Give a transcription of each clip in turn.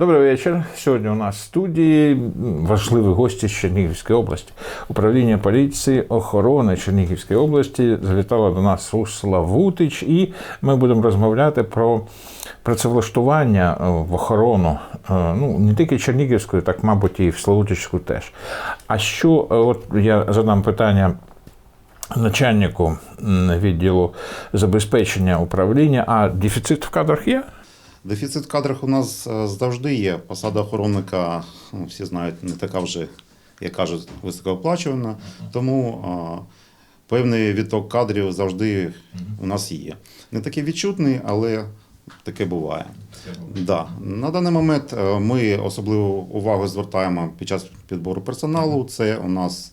Добрий вечір. Сьогодні у нас в студії важливі гості з Чернігівської області. Управління поліції охорони Чернігівської області завітала до нас Урсула Вутич, і ми будемо розмовляти про працевлаштування е, в охорону е, ну, не тільки Чернігівської, так, мабуть, і в Славутичську теж. А що, е, от я задам питання начальнику відділу забезпечення управління, а дефіцит в кадрах є? Дефіцит в кадрах у нас е, завжди є. Посада охоронника, ну, всі знають, не така вже, як кажуть, високооплачувана. Тому а, певний відток кадрів завжди у нас є. Не такий відчутний, але таке буває. Да. На даний момент е, ми особливу увагу звертаємо під час підбору персоналу. Це у нас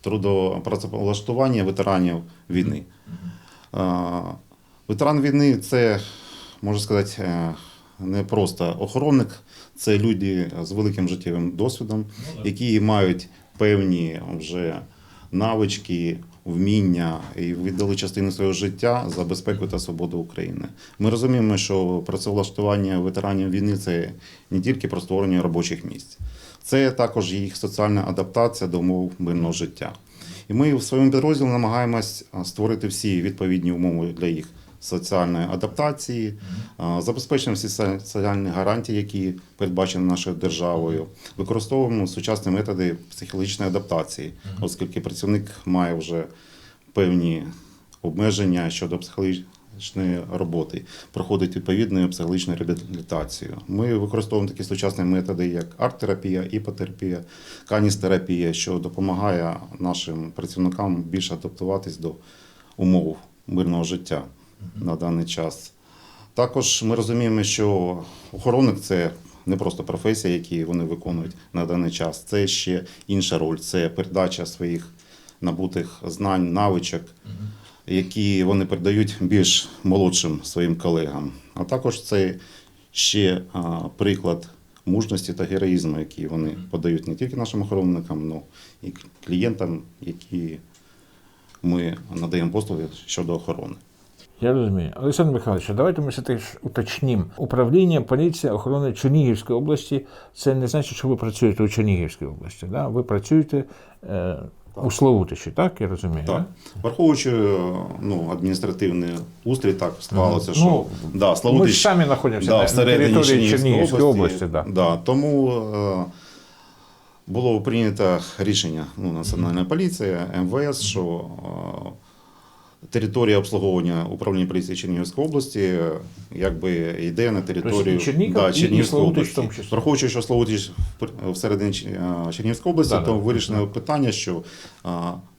трудопрацевлаштування ветеранів війни. Е, Ветеран війни це, можна сказати, е, не просто охоронник, це люди з великим життєвим досвідом, які мають певні вже навички, вміння і віддали частину свого життя за безпеку та свободу України. Ми розуміємо, що працевлаштування ветеранів війни це не тільки про створення робочих місць, це також їх соціальна адаптація до умов мирного життя. І ми в своєму підрозділі намагаємось створити всі відповідні умови для їх соціальної адаптації, забезпечуємо всі соціальні гарантії, які передбачені нашою державою. Використовуємо сучасні методи психологічної адаптації, оскільки працівник має вже певні обмеження щодо психологічної роботи, проходить відповідну психологічну реабілітацію. Ми використовуємо такі сучасні методи, як арт-терапія, іпотерапія, каністерапія, що допомагає нашим працівникам більше адаптуватись до умов мирного життя на даний час. Також ми розуміємо, що охоронник це не просто професія, які вони виконують на даний час. Це ще інша роль, це передача своїх набутих знань, навичок, які вони передають більш молодшим своїм колегам. А також це ще приклад мужності та героїзму, які вони подають не тільки нашим охоронникам, але і клієнтам, які ми надаємо послуги щодо охорони. Я розумію. Олександр Михайлович, давайте ми все-таки ж уточнім. Управління поліції охорони Чернігівської області це не значить, що ви працюєте у Чернігівській області. Да? Ви працюєте е, у Славутичі, так? Я розумію. Так. Враховуючи ну, адміністративний устрій, так склалося, що Ну, да, Ми ж самі знаходимося да, на, на території Чернігівської області. да. Да, тому е, було прийнято рішення ну, Національна поліція, МВС, що е, територія обслуговування управління поліції Чернігівської області е, якби йде на територію Тобто і- і Чернігівської області. Враховуючи, що Славутич всередині е, Чернігівської області, Да, то да. вирішено питання, що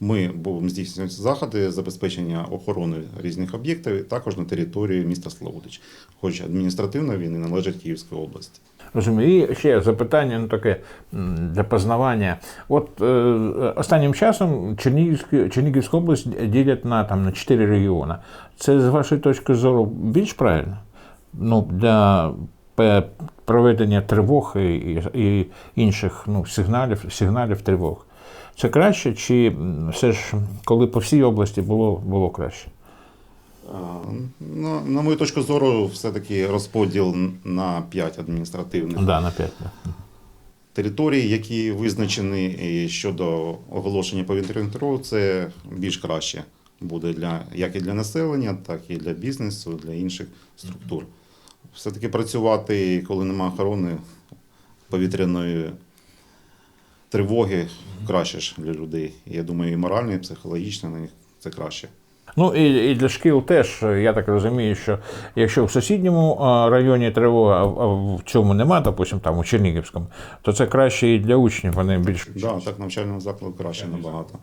ми будемо здійснювати заходи забезпечення охорони різних об'єктів також на території міста Славутич, хоч адміністративно він і належить Київській області. Розумію. І ще запитання ну, таке для познавання. От е, останнім часом Чернігівську, область ділять на, там, на чотири регіони. Це з вашої точки зору більш правильно? Ну, для проведення тривог і, і інших ну, сигналів, сигналів тривог. Це краще, чи все ж, коли по всій області було, було краще? На, на мою точку зору, все-таки розподіл на 5 адміністративних Да, на 5. Да. територій, які визначені щодо оголошення повітряних тривог, це більш краще буде для як і для населення, так і для бізнесу, для інших структур. Все-таки працювати, коли немає охорони повітряної тривоги, краще ж для людей. Я думаю, і морально, і психологічно на них це краще. Ну і, і для шкіл теж, я так розумію, що якщо в сусідньому районі тривога, а в- цьому нема, допустим, там у Чернігівському, то це краще і для учнів, вони більш. Да, так навчального закладу краще набагато.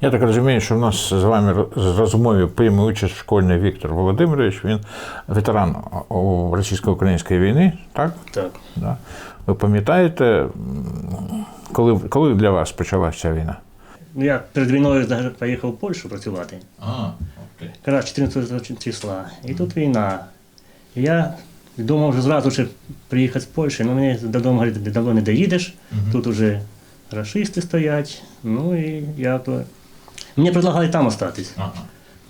Я так розумію, що в нас з вами з розмові прийме участь школьний Віктор Володимирович, він ветеран у російсько-української війни, так? Так. Да. Ви пам'ятаєте, коли, коли для вас почалася ця війна? Ну, я перед війною поїхав в Польщу працювати. А, Якраз 14 числа. І тут війна. І я думав вже зразу ще приїхати з Польщі, але мені додому говорять, давно не доїдеш, тут уже рашисти стоять. Ну і я то. Мені предлагали там остатись. Ага.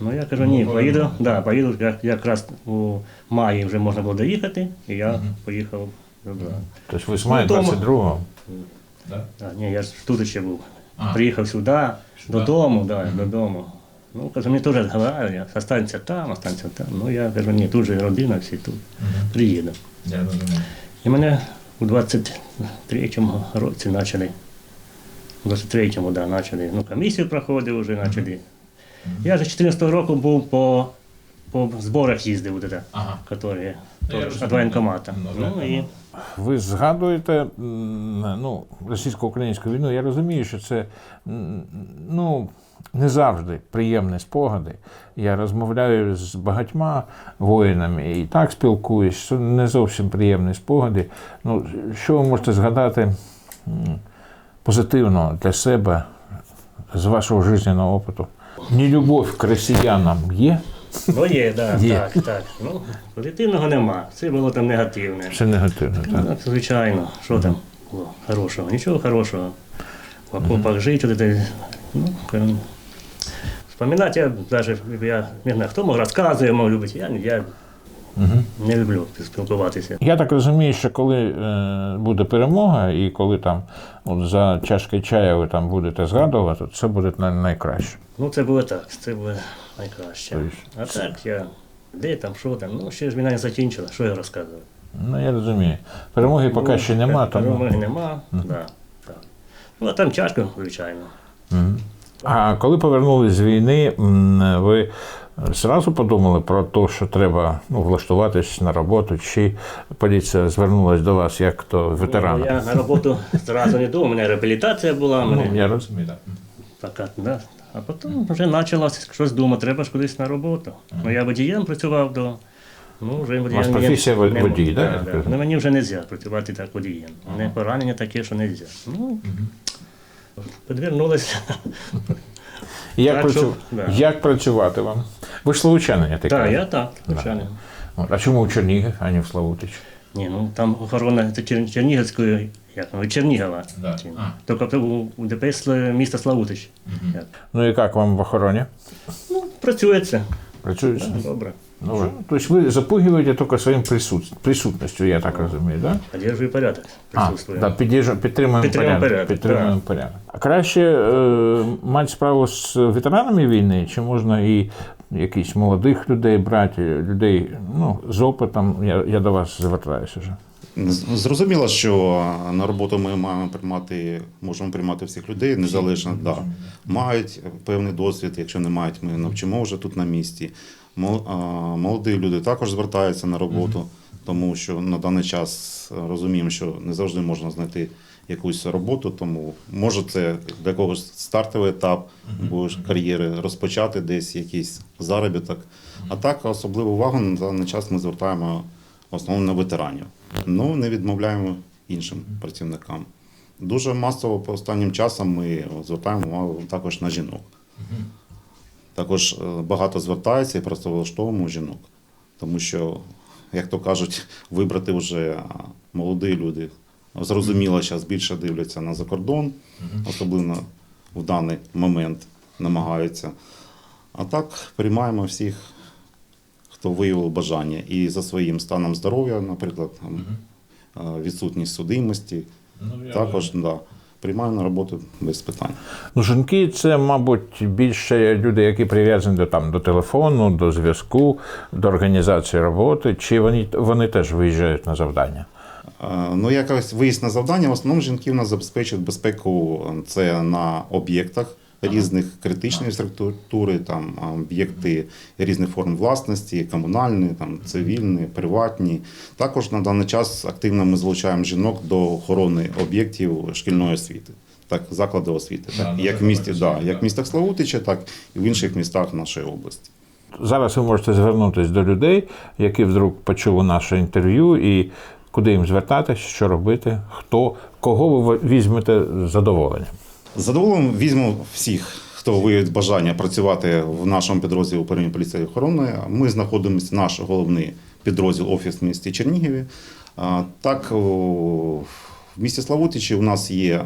Ну я кажу, ні, поїду, да, поїду, як, якраз у маї вже можна було доїхати, і я поїхав Ну. Тобто ви з мая Ну, дома. 22-го. Да, ні, я ж тут ще був. А. Приїхав сюди, Сюди? додому, да, додому. Ну, кажу, мені теж говорили, останься там, останься там. Ну, я кажу, ні, тут же родина, всі тут. Приїду. І мене у 23-му році почали. У 23-му, да, почали. Ну, комісію проходив вже, почали. Я вже 14-го року був по, по зборах їздив, вот это, Ага. которые, Ну, тоже розумію. воєнкомата. Ну, Ну, і. Ви згадуєте м, ну, російсько-українську війну. Я розумію, що це м, ну, не завжди приємні спогади. Я розмовляю з багатьма воїнами і так спілкуюсь, що не зовсім приємні спогади. Ну, що ви можете згадати м, позитивного для себе з вашого життєвого опиту? Нелюбов к росіянам є? Ну, є, да, Є. так, так. Ну, позитивного нема. Це було там негативне. Це негативно, так? Так, звичайно. Що там було хорошого? Нічого хорошого. В окопах жити, это, ну, скажем, вспоминати я навіть я не знаю, хто мог розказує, мов любить. Я, я не люблю спілкуватися. Я так розумію, що коли е, буде перемога, і коли там от за чашкою чая ви там будете згадувати, то це буде най- найкраще. Ну, це було так, це було найкраще. Тобто А так я, де там, що там, ну, ще ж війна не закінчила, що я розказую. Ну я розумію. Перемоги поки Ну, ще нема, так, Перемоги тому. нема, да, так. Ну, а там тяжко, звичайно. А коли повернулись з війни, м, ви зразу подумали про те, що треба ну, влаштуватись на роботу, чи поліція звернулась до вас як до Ну, ветерана? Я на роботу зразу не думав, у мене реабілітація була, Ну, мене я розумію, так. така, да. а потім вже почала щось думати, треба ж кудись на роботу. Ну, я водієм працював до. Ну, вже водієм. вас професія не- водій, да, Да, да. Ну, мені вже не можна працювати так водієм. У мене поранення таке, що не можна. Ну, підвернулося. І Як, працю... да. як працювати вам? Ви ж словучанин, я так Так, я так, звичайно. Да. А чому у Чернігів, а не в Славутич? Ні, ну там охорона Чер... Чернігівської, як ну, Чернігова. Да. Тільки у, у ДПС міста Славутич. Угу. Ну і як вам в охороні? Ну, працюється. Працюєте? Добре. Добре. Тобто ви запугиваете только своїм присут... присутністю, я так розумію, да? Поддерживаю порядок. А, Присутствую. да, підтримуємо, Підтримуємо порядок. порядок, Підтримуємо да. порядок. А краще е, мати справу з ветеранами війни, чи можна і якісь молодих людей брати, людей ну, з опитом, я, я до вас звертаюся вже. Зрозуміло, що на роботу ми маємо приймати, можемо приймати всіх людей, незалежно да. мають певний досвід. Якщо не мають, ми навчимо вже тут на місці. Молоді люди також звертаються на роботу, тому що на даний час розуміємо, що не завжди можна знайти якусь роботу, тому може це для когось стартовий етап будеш кар'єри розпочати десь якийсь заробіток. А так особливу увагу на даний час ми звертаємо в основному на ветеранів. Ну не відмовляємо іншим працівникам. Дуже масово по останнім часом ми звертаємо увагу також на жінок. Також е, багато звертається і працевлаштовуємо жінок. Тому що, як то кажуть, вибрати вже молоді люди. Зрозуміло, зараз більше дивляться на закордон, особливо в даний момент намагаються. А так приймаємо всіх, хто виявив бажання. І за своїм станом здоров'я, наприклад, там, відсутність судимості, також да, приймаємо на роботу без питань. Ну, жінки це, мабуть, більше люди, які прив'язані до, там, до телефону, до зв'язку, до організації роботи, чи вони, вони теж виїжджають на завдання? Ну, якось виїзд на завдання. В основному жінки в нас забезпечують безпеку е, це на об'єктах різних критичної структури, там об'єкти різних форм власності, комунальні, там цивільні, приватні. Також на даний час активно ми залучаємо жінок до охорони об'єктів шкільної освіти. Так, заклади освіти, так, ну, як в місті, да, да. як в містах Славутича, так і в інших містах нашої області. Зараз ви можете звернутися до людей, які вдруг почули наше інтерв'ю, і куди їм звертатись, що робити, хто, кого ви візьмете з задоволенням. З задоволенням візьму всіх, хто виявить бажання працювати в нашому підрозділі управління поліції охорони. Ми знаходимося, наш головний підрозділ офіс в місті Чернігові. А, Так, в місті Славутичі у нас є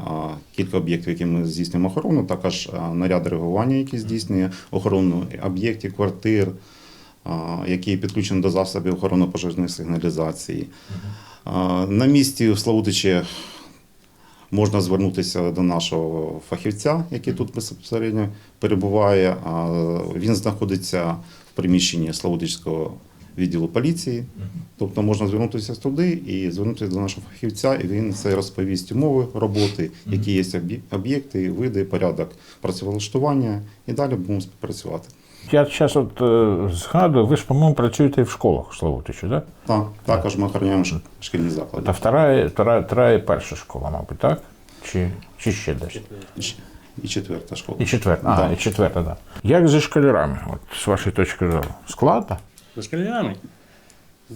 кілька об'єктів, які ми здійснюємо охорону, також а, наряд реагування, який здійснює охорону об'єктів, квартир, які підключені до засобів охорони пожежної сигналізації. На місці в Славутичі можна звернутися до нашого фахівця, який тут безпосередньо перебуває. Він знаходиться в приміщенні Славутичського відділу поліції. Тобто можна звернутися туди і звернутися до нашого фахівця, і він це розповість умови роботи, які є об'єкти, види, порядок працевлаштування, і далі будемо співпрацювати. Я зараз от е, згадую, ви ж, по-моєму, працюєте і в школах в Славутичі, так? Так, також ми охороняємо ш- шкільні заклади. Та вторая, вторая, вторая і перша школа, мабуть, так? Чи, чи ще десь? І І четверта школа. І четверта. А, Да. і четверта, так. Да. Як зі школярами, от, з вашої точки зору? Складно? З школярами?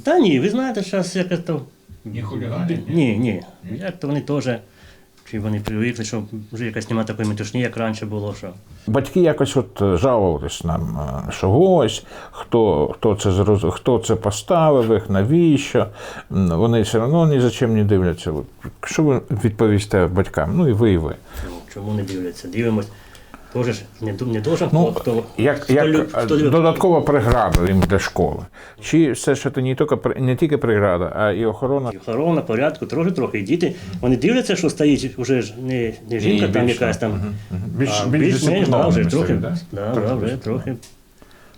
Та ні, ви знаєте, зараз якось то. Ні хуліганять, Ні, ні. Як то вони теж. Чи вони привикли, що вже якась немає такої метушні, як раніше було, що. Батьки якось от жалувались нам, е, що ось, хто, хто, це зроз... хто це поставив їх, навіщо. Вони все одно ні за чим не дивляться. Що ви відповісте батькам? Ну і ви, і ви. Ну, чому не дивляться? Дивимось. Тоже ж не, не должен Ну, хто, як, хто, як лю- е, хто додаткова преграда їм для школи? Чи все ж це не тільки, не тільки преграда, а і охорона? І Охорона, порядку, трохи трохи. І діти, вони дивляться, що стоїть уже ж не, не жінка І там більш, якась там. Більш, а більш да, вже трохи, да, да? да, вже трохи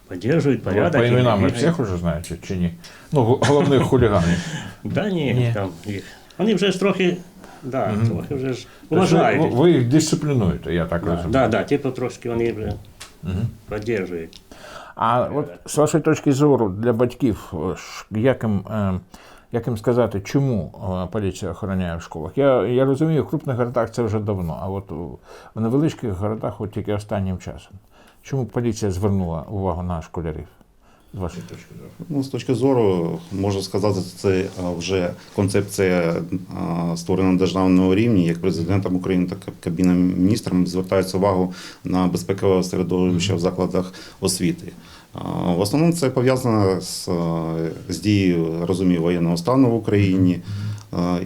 підтримують порядок. По іменам всіх уже знаєте чи ні? Ну, головних хуліганів. Да, Ні. там їх. Вони вже ж трохи, да, трохи вже ж Тобто ви, ви їх дисциплінуєте, я так Да, розумію. да, да, типу трошки вони вже підтримують. А от з вашої точки зору для батьків, е, ш- як їм, е, як їм сказати, чому е, поліція охороняє в школах? Я, я розумію, в крупних городах це вже давно, а от у- в невеличких городах от тільки останнім часом. Чому поліція звернула увагу на школярів? З вашої точки зору? Ну, з точки зору, можна сказати, це вже концепція створена на державному рівні, як президентом України, так і Кабіном міністром звертається увагу на безпекове середовище в закладах освіти. В основному це пов'язано з, з дією розумію воєнного стану в Україні.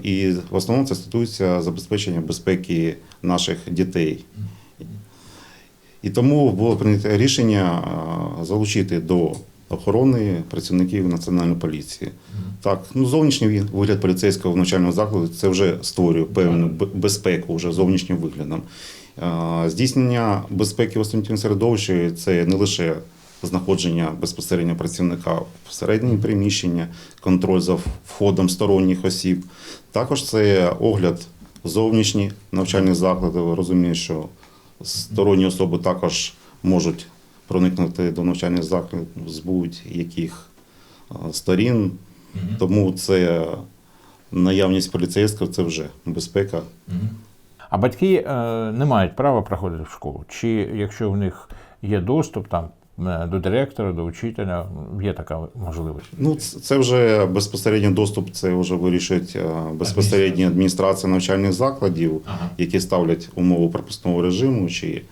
І в основному це стосується забезпечення безпеки наших дітей. І тому було прийнято рішення залучити до охорони працівників національної поліції. Так, ну зовнішній вигляд поліцейського навчального закладу це вже створює певну безпеку вже зовнішнім виглядом. Здійснення безпеки в освітньому середовищі це не лише знаходження безпосередньо працівника всередині приміщення, контроль за входом сторонніх осіб. Також це огляд зовнішніх навчальних закладів. Розумію, що сторонні особи також можуть проникнути до навчальних закладів з будь-яких сторін. Тому це наявність поліцейського це вже безпека. А батьки е, не мають права проходити в школу. Чи якщо в них є доступ там е, до директора, до учителя, є така можливість? Ну, це вже безпосередньо доступ, це вже вирішують а, безпосередньо адміністрація навчальних закладів, які ставлять умову пропускного режиму, чи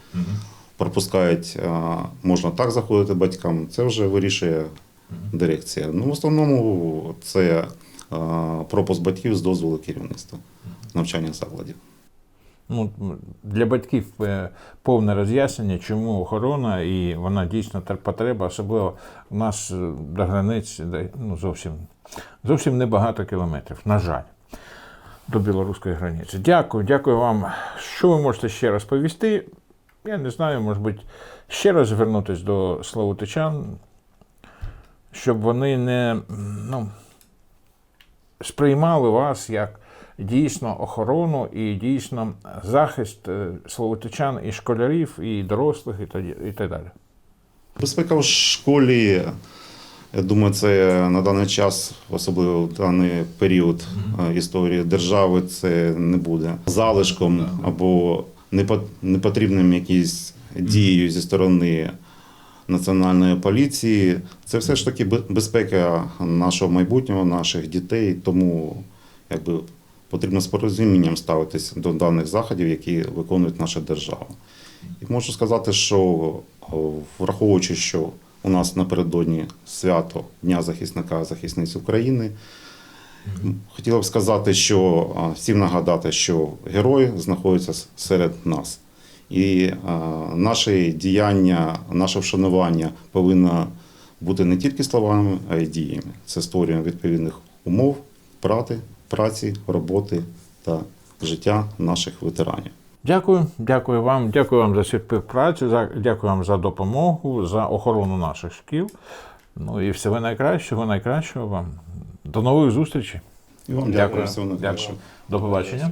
пропускають, можна так заходити батькам. Це вже вирішує дирекція. Ну, в основному це пропуск батьків з дозволу керівництва навчальних закладів. Ну, для батьків е, повне роз'яснення, чому охорона, і вона дійсно потреба, особливо у нас е, до границь ну, зовсім, зовсім небагато кілометрів, на жаль, до білоруської границі. Дякую, дякую вам. Що ви можете ще розповісти? Я не знаю, може бути, ще раз звернутися до славутичан, щоб вони не ну, сприймали вас як дійсно охорону і дійсно захист е, словотичан і школярів, і дорослих, і так, далі. Безпека в школі, я думаю, це на даний час, особливо в даний період е, історії держави, це не буде залишком або непотрібним якісь дією зі сторони національної поліції. Це все ж таки безпека нашого майбутнього, наших дітей. Тому якби потрібно з порозумінням ставитися до даних заходів, які виконують наша держава. І можу сказати, що враховуючи, що у нас напередодні свято Дня захисника захисниць України, Хотіла б сказати, що всім нагадати, що герой знаходиться серед нас, і наше діяння, наше вшанування повинно бути не тільки словами, а й діями. Це створює відповідних умов, прати, праці, роботи та життя наших ветеранів. Дякую, дякую вам, дякую вам за співпрацю. За дякую вам за допомогу, за охорону наших шкіл. Ну і всього найкращого, найкращого вам. До нової зустрічі. І вам дякую. Дякую. Дякую. До побачення.